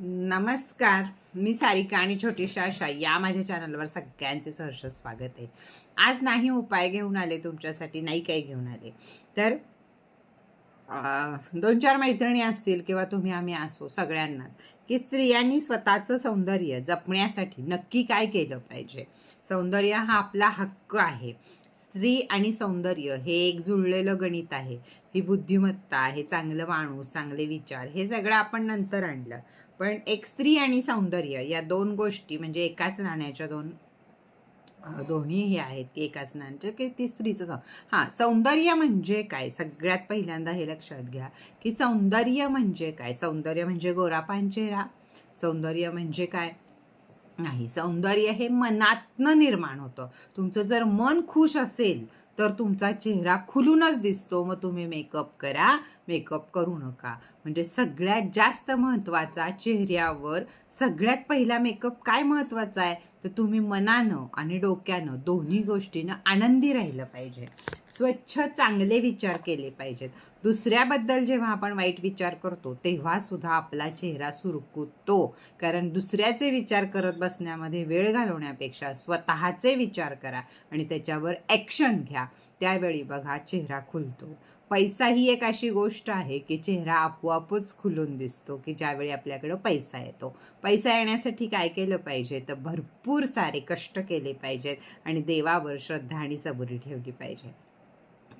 नमस्कार मी सारिका आणि छोटीशा आशा या माझ्या चॅनलवर सगळ्यांचे सहर्ष स्वागत आहे. आज नाही उपाय घेऊन आले तुमच्यासाठी नाही काही घेऊन आले. तर दोन चार मैत्रिणी असतील किंवा तुम्ही आम्ही असो सगळ्यांना की स्त्रियांनी स्वतःचं सौंदर्य जपण्यासाठी नक्की काय केलं पाहिजे? सौंदर्य हा आपला हक्क आहे. स्त्री आणि सौंदर्य हे एक जुळलेलं गणित आहे. ही बुद्धिमत्ता हे चांगलं माणूस चांगले विचार हे सगळं आपण नंतर आणलं. पण एक स्त्री आणि सौंदर्य या दोन गोष्टी म्हणजे एकाच नाण्याच्या दोन दोन्ही हे आहेत की एकाच नाण्याच्या की ती स्त्रीचं सौ हां सौंदर्य म्हणजे काय? सगळ्यात पहिल्यांदा हे लक्षात घ्या की सौंदर्य म्हणजे काय? सौंदर्य म्हणजे गोरापान चेहरा. सौंदर्य म्हणजे काय? नाही सौंदर्य हे मनातनं निर्माण होतं. तुमचं जर मन खुश असेल तर तुमचा चेहरा खुलूनच दिसतो. मग तुम्ही मेकअप करा मेकअप करू नका. म्हणजे सगळ्यात जास्त महत्त्वाचा चेहऱ्यावर सगळ्यात पहिला मेकअप काय महत्त्वाचा आहे? तर तुम्ही मनानं आणि डोक्यानं दोन्ही गोष्टीनं आनंदी राहिलं पाहिजे. स्वच्छ चांगले विचार केले पाहिजेत. दुसऱ्याबद्दल जेव्हा आपण वाईट विचार करतो तेव्हा सुद्धा आपला चेहरा सुरकुतो कारण दुसऱ्याचे विचार करत बसण्यामध्ये वेळ घालवण्यापेक्षा स्वतःचे विचार करा आणि त्याच्यावर ॲक्शन घ्या. त्यावेळी बघा चेहरा खुलतो. पैसा ही एक अशी गोष्ट आहे की चेहरा आपोआपच खुलून दिसतो की ज्यावेळी आपल्याकडं पैसा येतो. पैसा येण्यासाठी काय केलं पाहिजे? तर भरपूर सारे कष्ट केले पाहिजेत आणि देवावर श्रद्धा आणि सबुरी ठेवली पाहिजे.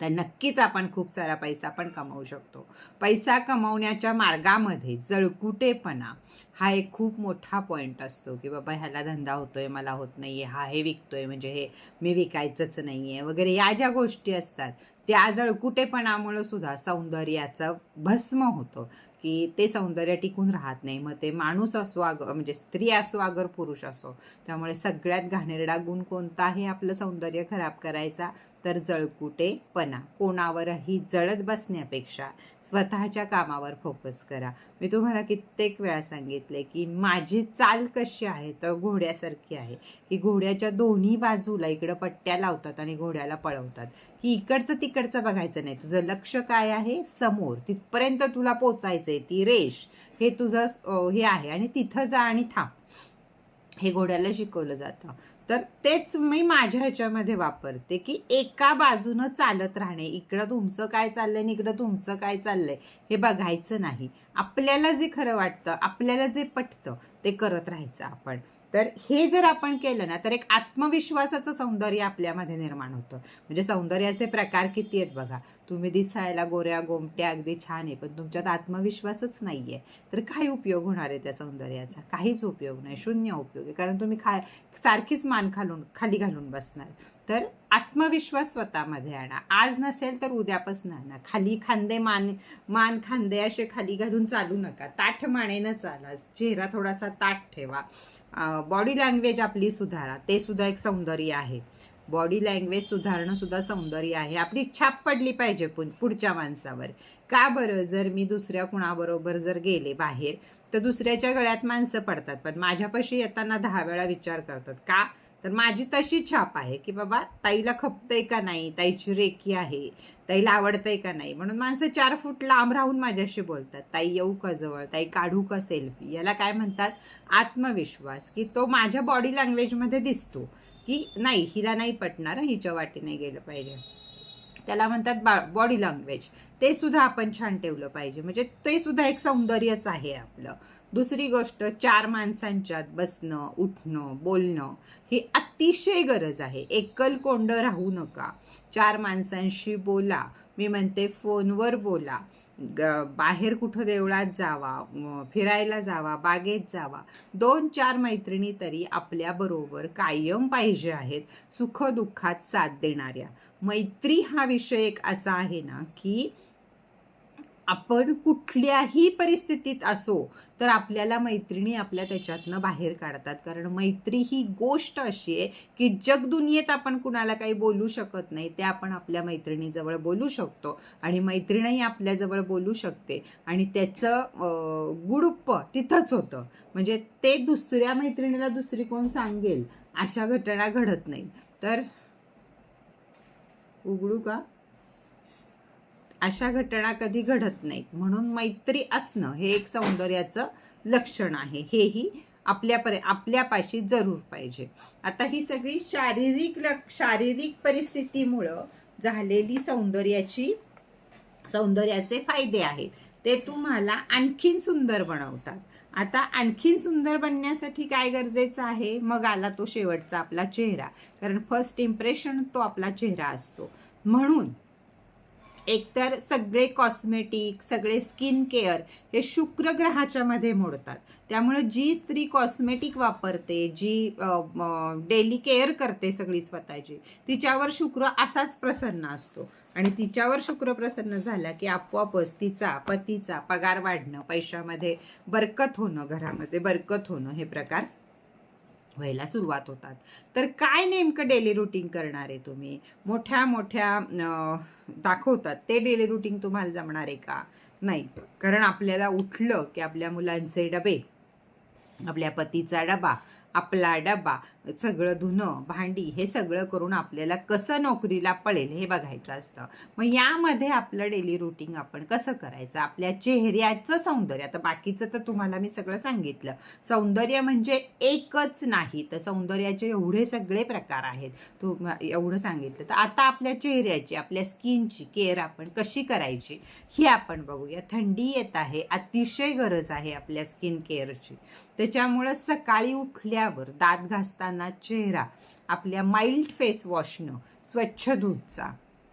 तर नक्कीच आपण खूप सारा पैसा पण कमावू शकतो. पैसा कमवण्याच्या मार्गामध्ये जळकुटेपणा हा एक खूप मोठा पॉईंट असतो की बाबा ह्याला धंदा होतोय मला होत नाहीये हा हे विकतोय म्हणजे हे मी विकायचंच नाहीये वगैरे या ज्या गोष्टी असतात त्या जळकुटेपणामुळं सुद्धा सौंदर्याचं भस्म होतं की ते सौंदर्य टिकून राहत नाही. मग ते माणूस असो अग म्हणजे स्त्री असो अगर पुरुष असो त्यामुळे सगळ्यात घाणेरडा गुण कोणता आहे आपलं सौंदर्य खराब करायचा तर जळकुटेपणा. कोणावरही जळत बसण्यापेक्षा स्वतःच्या कामावर फोकस करा. मी तुम्हाला कित्येक वेळा सांगितले की माझी चाल कशी आहे तर घोड्यासारखी आहे. की घोड्याच्या दोन्ही बाजूला इकडं पट्ट्या लावतात आणि घोड्याला पळवतात. की इकडचं तिकडं पलीकडचं बघायचं नाही. तुझं लक्ष काय आहे? समोर. तिथपर्यंत तुला पोचायचंय. ती रेष. हे तुझं हे आहे. आणि तिथं जा आणि थांब. हे घोड्याला शिकवलं जातं. तर तेच मी माझ्या ह्याच्यामध्ये वापरते की एका बाजूनं चालत राहणे. इकडं तुमचं काय चाललंय आणि इकडं तुमचं काय चाललंय हे बघायचं नाही. आपल्याला जे खरं वाटतं आपल्याला जे पटतं ते करत राहायचं आपण. तर हे जर आपण केलं ना तर एक आत्मविश्वासाचं सौंदर्य आपल्यामध्ये निर्माण होतं. म्हणजे सौंदर्याचे प्रकार किती आहेत बघा. तुम्ही दिसायला गोऱ्या गोमट्या अगदी छान आहे पण तुमच्यात आत्मविश्वासच नाही आहे तर काय उपयोग होणार आहे त्या सौंदर्याचा. काहीच उपयोग नाही. शून्य उपयोग आहे. कारण तुम्ही खा सारखीच मान खालून खाली घालून बसणार. तर आत्मविश्वास स्वतःमध्ये आणा. आज नसेल तर उद्यापासून आणा. खाली खांदे मान मान खांदे असे खाली घालून चालू नका. ताठ मानेनं चाला. चेहरा थोडासा ताठ ठेवा. बॉडी लँग्वेज आपली सुधारा. ते सुद्धा एक सौंदर्य आहे. बॉडी लँग्वेज सुधारणं सुद्धा सौंदर्य आहे. आपली छाप पडली पाहिजे पुन- पुढच्या माणसावर. का बरं? जर मी दुसऱ्या कुणाबरोबर जर गेले बाहेर तर दुसऱ्याच्या गळ्यात माणसं पडतात. पण माझ्यापाशी येताना दहा वेळा विचार करतात. का? तर माझी तशी छाप आहे की बाबा ताईला खपतंय का नाही? ताईची रेखी आहे. ताईला आवडतंय का नाही? म्हणून माणसं चार फूट लांब राहून माझ्याशी बोलतात. ताई येऊ का जवळ? ताई काढू का सेल्फी? याला काय म्हणतात? आत्मविश्वास की तो माझ्या बॉडी लँग्वेजमध्ये दिसतो की नाही हिला नाही पटणार हिच्या वाटेने गेलं पाहिजे. त्याला म्हणतात बा बॉडी लँग्वेज. ते सुद्धा आपण छान ठेवलं पाहिजे. म्हणजे ते सुद्धा एक सौंदर्यच आहे आपलं. दुसरी गोष्ट चार माणसांच्यात बसणं उठणं बोलणं ही अतिशय गरज आहे. एकल कोंड राहू नका. चार माणसांशी बोला. मी म्हणते फोनवर बोला. ग- बाहेर कुठं देवळात जावा फिरायला जावा बागेत जावा. दोन चार मैत्रिणी तरी आपल्याबरोबर कायम पाहिजे आहेत सुखदुःखात साथ देणाऱ्या. मैत्री हा विषय एक असा आहे ना की आपण कुठल्याही परिस्थितीत असो तर आपल्याला मैत्रिणी आपल्या त्याच्यातनं बाहेर काढतात. कारण मैत्री ही गोष्ट अशी आहे की जगदुनियेत आपण कुणाला काही बोलू शकत नाही ते आपण आपल्या मैत्रिणीजवळ बोलू शकतो. आणि मैत्रिणही आपल्याजवळ बोलू शकते. आणि त्याचं गुडुप्प तिथंच होतं. म्हणजे ते दुसऱ्या मैत्रिणीला दुसरी कोण सांगेल? अशा घटना घडत नाहीत. तर उघडू का? अशा घटना कधी घडत नाहीत. म्हणून मैत्री असणं हे एक सौंदर्याचं लक्षण आहे. हेही आपल्यापर्यंत आपल्यापाशी जरूर पाहिजे. आता ही सगळी शारीरिक शारीरिक परिस्थितीमुळं झालेली सौंदर्याची सौंदर्याचे फायदे आहेत. ते तुम्हाला आणखीन सुंदर बनवतात. आता आणखीन सुंदर बनण्यासाठी काय गरजेचं आहे? मग आला तो शेवटचा आपला चेहरा. कारण फर्स्ट इम्प्रेशन तो आपला चेहरा असतो. म्हणून एकतर सगळे कॉस्मेटिक सगळे स्किन केअर हे शुक्र ग्रहाच्या मध्ये मोडतात. त्यामुळे जी स्त्री कॉस्मेटिक वापरते जी डेली केअर करते सगळी स्वतःची तिच्यावर शुक्र असाच प्रसन्न असतो. आणि तिच्यावर शुक्र प्रसन्न झाला की आपोआपच तिचा पतीचा पगार वाढणं पैशामध्ये बरकत होणं घरामध्ये बरकत होणं हे प्रकार व्हायला सुरुवात होतात. तर काय नेमकं डेली रुटीन करणार आहे तुम्ही? मोठ्या मोठ्या दाखवतात. ते डेली रुटीन तुम्हाला जमणार आहे का? नाही. कारण आपल्याला उठलं की आपल्या मुलांचे डबे आपल्या पतीचा डबा आपला डबा सगळं धुणं भांडी हे सगळं करून आपल्याला कसं नोकरीला पळेल हे बघायचं असतं. मग यामध्ये आपलं डेली रुटीन आपण कसं करायचं? आपल्या चेहऱ्याचं सौंदर्य. आता बाकीचं तर तुम्हाला मी सगळं सांगितलं. सौंदर्य म्हणजे एकच नाही तर सौंदर्याचे एवढे सगळे प्रकार आहेत. तू एवढं सांगितलं. तर आता आपल्या चेहऱ्याची आपल्या स्किनची केअर आपण कशी करायची ही आपण बघूया. थंडी येत आहे अतिशय गरज आहे आपल्या स्किन केअरची. त्याच्यामुळं सकाळी उठल्यावर दात घासताना चेहरा आपल्या माइल्ड फेस वॉशनं स्वच्छ धुतचा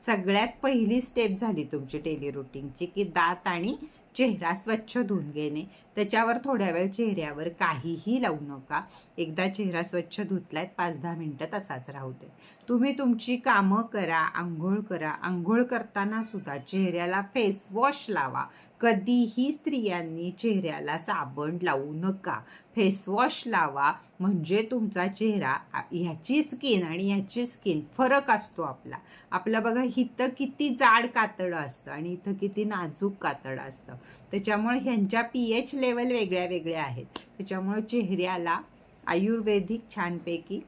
सगळ्यात पहिली स्टेप झाली तुमची डेली रुटीनची की दात आणि चेहरा स्वच्छ धुवून घेणे. त्याच्यावर थोड्या वेळ चेहऱ्यावर काहीही लावू नका. एकदा चेहरा स्वच्छ धुतलाय पाच दहा मिनटं तसाच राहू दे. तुम्ही तुमची कामं करा आंघोळ करा. आंघोळ करताना सुद्धा चेहऱ्याला फेस वॉश लावा. कधीही स्त्रियांनी चेहऱ्याला साबण लावू नका. फेसवॉश लावा. म्हणजे तुमचा चेहरा ह्याची स्किन आणि ह्याची स्किन फरक असतो आपला. आपलं बघा इथं किती जाड कातडं असतं आणि इथं किती नाजूक कातडं असतं. त्याच्यामुळे ह्यांच्या पी एच लेवल वेगळ्या वेगळ्या आहेत. त्याच्यामुळे चेहऱ्याला आयुर्वेदिक छानपैकी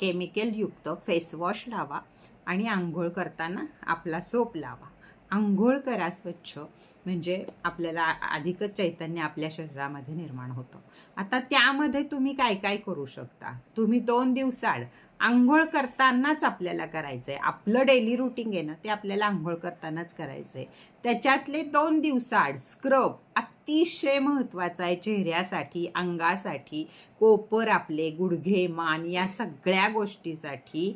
केमिकलयुक्त फेसवॉश लावा आणि आंघोळ करताना आपला सोप लावा. आंघोळ करा स्वच्छ. म्हणजे आपल्याला अधिकच चैतन्य आपल्या शरीरामध्ये निर्माण होतं. आता त्यामध्ये तुम्ही काय काय करू शकता? तुम्ही दोन दिवसाड आंघोळ करतानाच आपल्याला करायचं आहे आपलं डेली रुटीन आहे ना ते आपल्याला आंघोळ करतानाच करायचं आहे त्याच्यातले दोन दिवसाड स्क्रब अतिशय महत्त्वाचा आहे चेहऱ्यासाठी अंगासाठी कोपर आपले गुडघे मान या सगळ्या गोष्टीसाठी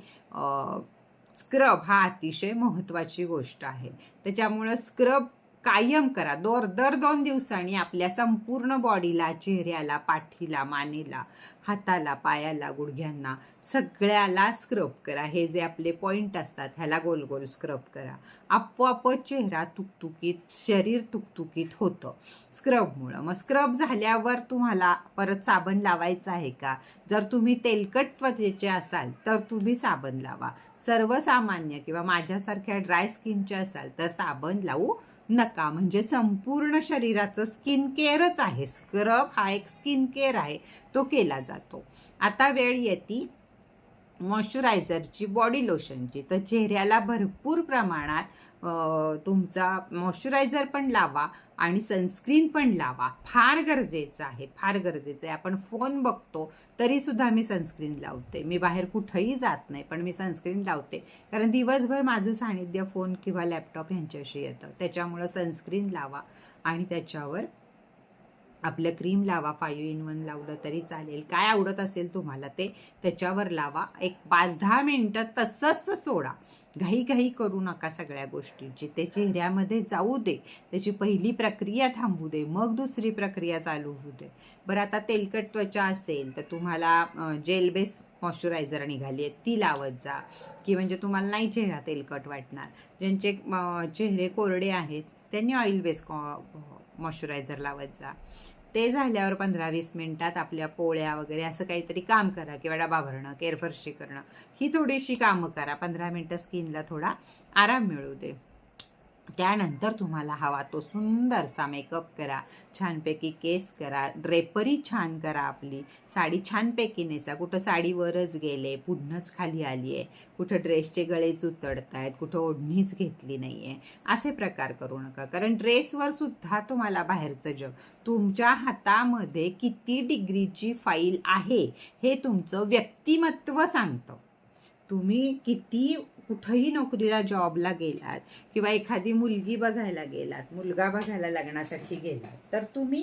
स्क्रब हा अतिशय महत्त्वाची गोष्ट आहे. त्याच्यामुळं स्क्रब कायम करा. दर दर दोन दिवसांनी आपल्या संपूर्ण बॉडीला चेहऱ्याला पाठीला मानेला हाताला पायाला गुडघ्यांना सगळ्याला स्क्रब करा. हे जे आपले पॉईंट असतात ह्याला गोल गोल स्क्रब करा. आपोआप चेहरा तुकतुकीत शरीर तुकतुकीत होतं. स्क्रबमुळं. मग स्क्रब झाल्यावर तुम्हाला परत साबण लावायचं आहे का? जर तुम्ही तेलकट त्वचेचे असाल तर तुम्ही साबण लावा. सर्वसामान्य किंवा माझ्यासारख्या ड्राय स्किनचे असाल तर साबण लावू नका. म्हणजे संपूर्ण शरीराचं स्किन केअरच आहे. स्क्रब हा एक स्किन केअर आहे. तो केला जातो. आता वेळ येते. मॉइश्चरायझरची बॉडी लोशनची. तर चेहऱ्याला भरपूर प्रमाणात तुमचा मॉइश्चरायझर पण लावा आणि सनस्क्रीन पण लावा. फार गरजेचं आहे फार गरजेचं आहे. आपण फोन बघतो तरी सुद्धा मी सनस्क्रीन लावते. मी बाहेर कुठंही जात नाही पण मी सनस्क्रीन लावते. कारण दिवसभर माझं सानिध्य फोन किंवा लॅपटॉप ह्यांच्याशी येतं. त्याच्यामुळं सनस्क्रीन लावा आणि त्याच्यावर आपलं क्रीम लावा फायू इन वन लावलं तरी चालेल. काय आवडत असेल तुम्हाला ते त्याच्यावर लावा. एक पाच दहा मिनटं तसंच सोडा. घाई घाई करू नका सगळ्या गोष्टींची. ते चेहऱ्यामध्ये जाऊ दे. त्याची पहिली प्रक्रिया थांबू दे. मग दुसरी प्रक्रिया चालू होऊ दे. बरं आता तेलकट त्वचा असेल तर तुम्हाला जेल बेस मॉइश्चरायझर निघाली आहेत. ती लावत जा. की म्हणजे तुम्हाला नाही चेहरा तेलकट वाटणार. ज्यांचे चेहरे कोरडे आहेत त्यांनी ऑइल बेस कॉ मॉइश्चरायझर लावत जा. ते झाल्यावर पंधरा वीस मिनिटात आपल्या पोळ्या वगैरे असं काहीतरी काम करा किंवा डबा भरणं केरफरशी करणं. ही थोडीशी कामं करा. पंधरा मिनटं स्किनला थोडा आराम मिळू दे. त्यानंतर तुम्हाला हवा तो सुंदरसा मेकअप करा छानपैकी केस करा ड्रेपरी छान करा आपली. साडी छानपैकी नेसा. कुठं साडीवरच गेले पुढनंच खाली आली आहे कुठं ड्रेसचे गळेच उतडत आहेत कुठं ओढणीच घेतली नाही आहे असे प्रकार करू नका. कारण ड्रेसवर सुद्धा तुम्हाला बाहेरचं जग. तुमच्या हातामध्ये किती डिग्रीची फाईल आहे हे तुमचं व्यक्तिमत्व सांगतं. तुम्ही किती कुठंही नोकरीला जॉबला गेलात किंवा एखादी मुलगी बघायला गेलात मुलगा बघायला लग्नासाठी गेलात तर तुम्ही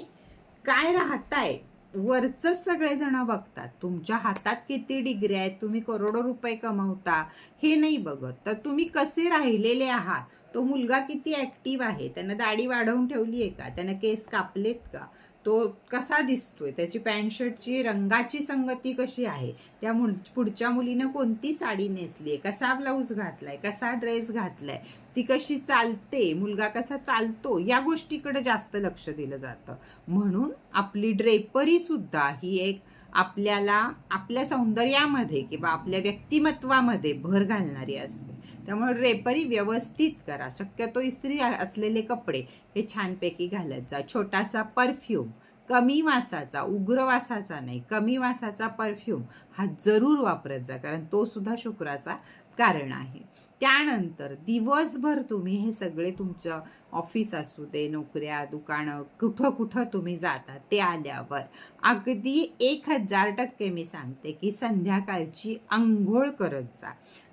काय राहताय? वरचंच सगळेजण बघतात. तुमच्या हातात किती डिग्री आहेत? तुम्ही करोडो रुपये कमवता. हे नाही बघत. तर तुम्ही कसे राहिलेले आहात? तो मुलगा किती ऍक्टिव्ह आहे? त्यानं दाढी वाढवून ठेवली आहे का? त्यानं केस कापलेत का? तो कसा दिसतोय? त्याची पॅन्ट शर्टची रंगाची संगती कशी आहे? त्या मुल पुढच्या मुलीनं कोणती साडी नेसली आहे कसा ब्लाऊज घातलाय? कसा ड्रेस घातलाय? ती कशी चालते? मुलगा कसा चालतो? या गोष्टीकडे जास्त लक्ष दिलं जातं. म्हणून आपली ड्रेपरी सुद्धा ही एक आपल्याला आपल्या सौंदर्यामध्ये किंवा आपल्या व्यक्तिमत्वामध्ये भर घालणारी असते. त्यामुळे ड्रेपरी व्यवस्थित करा. शक्यतो इस्त्री असलेले कपडे हे छानपैकी घालत जा. छोटासा परफ्यूम कमी वासाचा उग्र वासाचा नाही कमी वासाचा परफ्यूम हा जरूर वापरत जा कारण तो सुद्धा शुक्राचा कारण आहे. त्यानंतर दिवसभर तुम्ही हे सगळे तुमचं ऑफिस असू दे नोकऱ्या दुकानं कुठं कुठं तुम्ही जाता ते आल्यावर अगदी एक हजार टक्के मी सांगते की संध्याकाळची आंघोळ करत जा.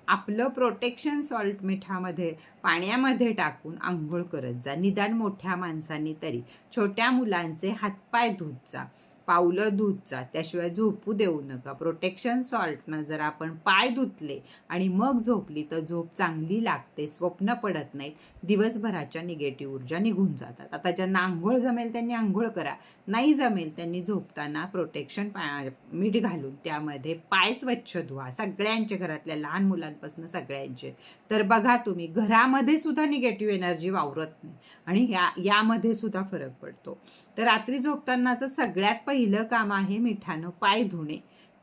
आपलं प्रोटेक्शन सॉल्ट मिठामध्ये पाण्यामध्ये टाकून आंघोळ करत जा. निदान मोठ्या माणसांनी तरी छोट्या मुलांचे हातपाय धुत जा. पावलं धुत जा त्याशिवाय झोपू देऊ नका. प्रोटेक्शन सॉल्टनं जर आपण पाय धुतले आणि मग झोपली तर झोप चांगली लागते स्वप्न पडत नाहीत. दिवसभराच्या निगेटिव्ह ऊर्जा निघून जातात. आता ज्यांना आंघोळ जमेल त्यांनी आंघोळ करा. नाही जमेल त्यांनी झोपताना प्रोटेक्शन पा मीठ घालून त्यामध्ये पाय स्वच्छ धुवा. सगळ्यांच्या घरातल्या लहान मुलांपासून सगळ्यांचे. तर बघा तुम्ही घरामध्ये सुद्धा निगेटिव्ह एनर्जी वावरत नाही. आणि या यामध्ये सुद्धा फरक पडतो. तर रात्री झोपतानाचं सगळ्यात पहिलं काम आहे मिठानं पाय धुणे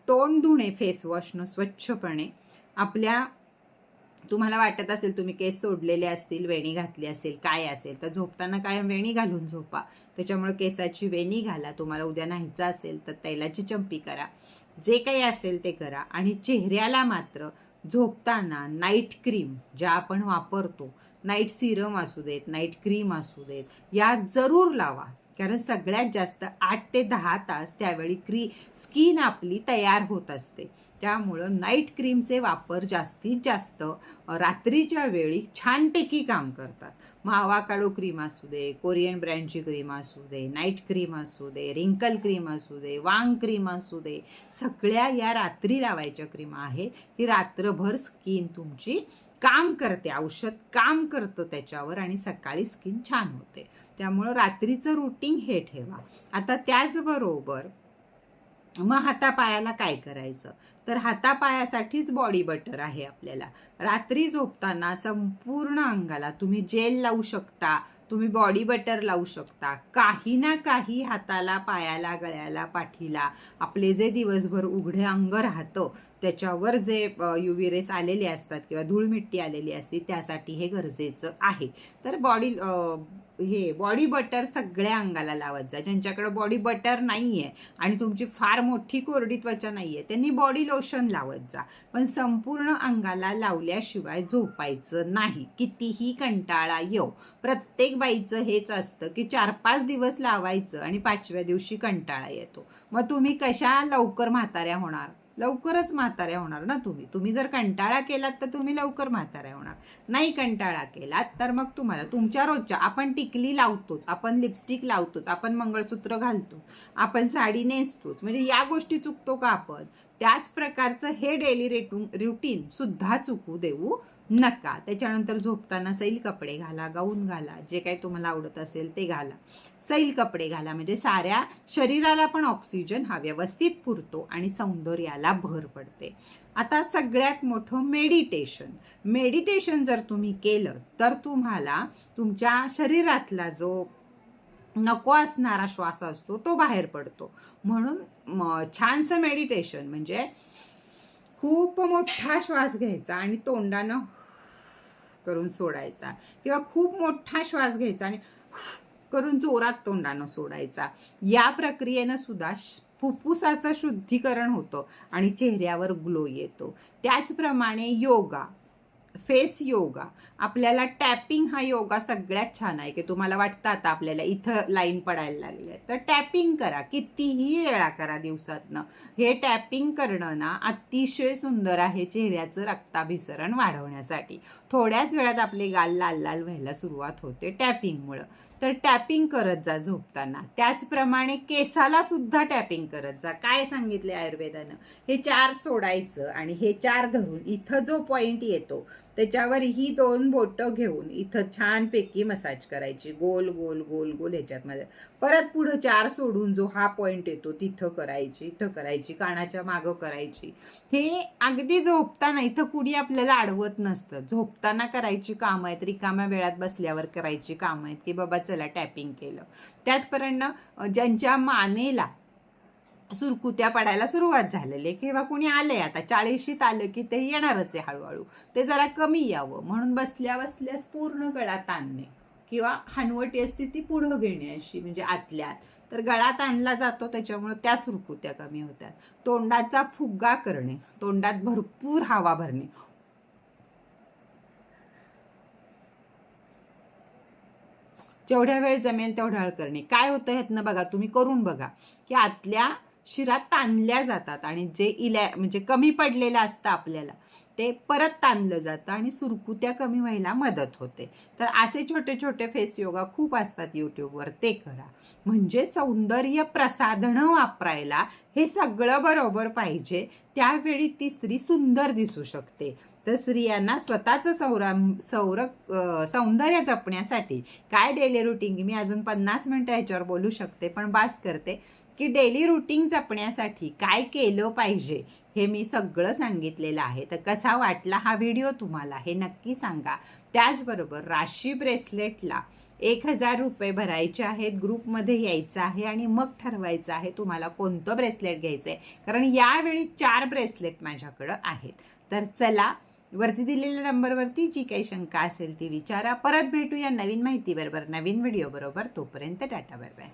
तोंड धुणे फेसवॉशनं स्वच्छपणे. आपल्या तुम्हाला वाटत असेल तुम्ही केस सोडलेले असतील वेणी घातली असेल काय असेल तर झोपताना कायम वेणी घालून झोपा. त्याच्यामुळे केसाची वेणी घाला तुम्हाला उद्या न्हायचं असेल तर तैलाची चंपी करा. जे काही असेल ते करा. आणि चेहऱ्याला मात्र झोपताना नाईट क्रीम ज्या आपण वापरतो नाईट सिरम असू देत नाईट क्रीम असू देत या जरूर लावा. कारण सगळ्यात जास्त आठ ते दहा तास त्यावेळी क्री स्किन आपली तयार होत असते. त्यामुळं नाईट क्रीमचे वापर जास्तीत जास्त रात्रीच्या वेळी छानपैकी काम करतात. मावा आवाकाडो क्रीम असू दे कोरियन ब्रँडची क्रीम असू दे नाईट क्रीम असू दे रिंकल क्रीम असू दे वांग क्रीम असू दे सगळ्या या रात्री लावायच्या क्रीम आहेत. की रात्रभर स्किन तुमची काम करते औषध काम करतं त्याच्यावर आणि सकाळी स्किन छान होते. त्यामुळं रात्रीचं रुटीन हे ठेवा. आता त्याचबरोबर मग हातापायाला काय करायचं? तर हातापायासाठीच बॉडी बटर आहे आपल्याला. रात्री झोपताना संपूर्ण अंगाला तुम्ही जेल लावू शकता तुम्ही बॉडी बटर लावू शकता. काही ना काही हाताला पायाला गळ्याला पाठीला आपले जे दिवसभर उघडे अंग राहतं त्याच्यावर जे यू रेस आलेले असतात किंवा धूळमिट्टी आलेली असते त्यासाठी हे गरजेचं आहे. तर बॉडी हे बॉडी बटर सगळ्या अंगाला लावत जा. ज्यांच्याकडे बॉडी बटर नाही आहे आणि तुमची फार मोठी कोरडी त्वचा नाही आहे त्यांनी बॉडी लोशन लावत जा. पण संपूर्ण अंगाला लावल्याशिवाय झोपायचं नाही. कितीही कंटाळा येऊ प्रत्येक बाईचं हेच असतं की चार पाच दिवस लावायचं आणि पाचव्या दिवशी कंटाळा येतो. मग तुम्ही कशा लवकर म्हाताऱ्या होणार? लवकरच म्हाताऱ्या होणार ना तुम्ही. तुम्ही जर कंटाळा केलात तर तुम्ही लवकर म्हाताऱ्या होणार. नाही कंटाळा केलात तर मग तुम्हाला तुमच्या रोजच्या आपण टिकली लावतोच आपण लिपस्टिक लावतोच आपण मंगळसूत्र घालतो आपण साडी नेसतोच म्हणजे या गोष्टी चुकतो का आपण? त्याच प्रकारचं हे डेली रेटू रुटीन सुद्धा चुकू देऊ नका. त्याच्यानंतर झोपताना सैल कपडे घाला गाऊन घाला जे काही तुम्हाला आवडत असेल ते घाला. सैल कपडे घाला म्हणजे साऱ्या शरीराला पण ऑक्सिजन हा व्यवस्थित पुरतो आणि सौंदर्याला भर पडते. आता सगळ्यात मोठं मेडिटेशन. मेडिटेशन जर तुम्ही केलं तर तुम्हाला तुमच्या शरीरातला जो नको असणारा श्वास असतो तो बाहेर पडतो. म्हणून छानसं मेडिटेशन म्हणजे खूप मोठा श्वास घ्यायचा आणि तोंडानं करून सोडायचा. किंवा खूप मोठा श्वास घ्यायचा आणि करून जोरात तोंडानं सोडायचा. या प्रक्रियेनं सुद्धा फुफ्फुसाचं शुद्धीकरण होतं आणि चेहऱ्यावर ग्लो येतो. त्याचप्रमाणे योगा. Face yoga. आपल्याला टॅपिंग हा योगा सगळ्यात छान आहे की तुम्हाला वाटतं आता आपल्याला इथं लाईन पडायला लागले तर टॅपिंग करा कितीही वेळा करा दिवसातनं. हे टॅपिंग करणं ना अतिशय सुंदर आहे चेहऱ्याचं रक्ताभिसरण वाढवण्यासाठी. थोड्याच वेळात आपले गाल लाल लाल व्हायला सुरुवात होते टॅपिंगमुळं. तर टॅपिंग करत जा झोपताना. त्याचप्रमाणे केसाला सुद्धा टॅपिंग करत जा. काय सांगितले आयुर्वेदानं? हे चार सोडायचं आणि हे चार धरून इथं जो पॉईंट येतो त्याच्यावर ही दोन बोटं घेऊन इथं छानपैकी मसाज करायची. गोल गोल गोल गोल ह्याच्यात मध्ये परत पुढं चार सोडून जो हा पॉइंट येतो तिथं करायची इथं करायची कानाच्या मागं करायची. हे अगदी झोपताना इथं कुणी आपल्याला अडवत नसतं. झोपताना करायची कामं आहेत रिकाम्या वेळात बसल्यावर करायची कामं आहेत की बाबा चला टॅपिंग केलं. त्याचपर्यंत ज्यांच्या मानेला सुरकुत्या पडायला सुरुवात झालेली आहे. किंवा कुणी आलंय आता? चाळीशीत आलं की ते येणारच आहे हळूहळू. ते जरा कमी यावं. म्हणून बसल्या बसल्यास पूर्ण गळा ताणणे किंवा हनवटी असते ती पुढं घेणे अशी म्हणजे आतल्यात. तर गळा ताणला जातो त्याच्यामुळे त्या सुरकुत्या कमी होतात. तोंडाचा फुग्गा करणे. तोंडात भरपूर हवा भरणे. जेवढ्या वेळ जमेल तेवढ्या वेळ करणे काय होतं ह्यातनं बघा तुम्ही करून बघा की आतल्या शिरा ताणल्या जातात आणि जे इल्या म्हणजे कमी पडलेलं असतं आपल्याला ते परत ताणलं जातं आणि सुरकुत्या कमी व्हायला मदत होते. तर असे छोटे छोटे फेस योगा खूप असतात यूट्यूबवर ते करा. म्हणजे सौंदर्य प्रसाधनं वापरायला हे सगळं बरोबर पाहिजे. त्यावेळी ती स्त्री सुंदर दिसू शकते. तर स्त्रियांना स्वतःचं सौर सौर सौंदर्य जपण्यासाठी काय डेली रुटीन मी अजून पन्नास मिनटं ह्याच्यावर बोलू शकते पण बास करते की डेली रुटीन जपण्यासाठी काय केलं पाहिजे हे मी सगळं सांगितलेलं आहे. तर कसा वाटला हा व्हिडिओ तुम्हाला हे नक्की सांगा. त्याचबरोबर राशी ब्रेसलेटला एक हजार रुपये भरायचे आहेत ग्रुपमध्ये यायचं आहे आणि मग ठरवायचं आहे तुम्हाला कोणतं ब्रेसलेट घ्यायचं आहे कारण यावेळी चार ब्रेसलेट माझ्याकडं आहेत. तर चला वरती दिलेल्या नंबरवरती जी काही शंका असेल ती विचारा. परत भेटूया नवीन माहितीबरोबर नवीन व्हिडिओ बरोबर. तोपर्यंत टाटा बाय बाय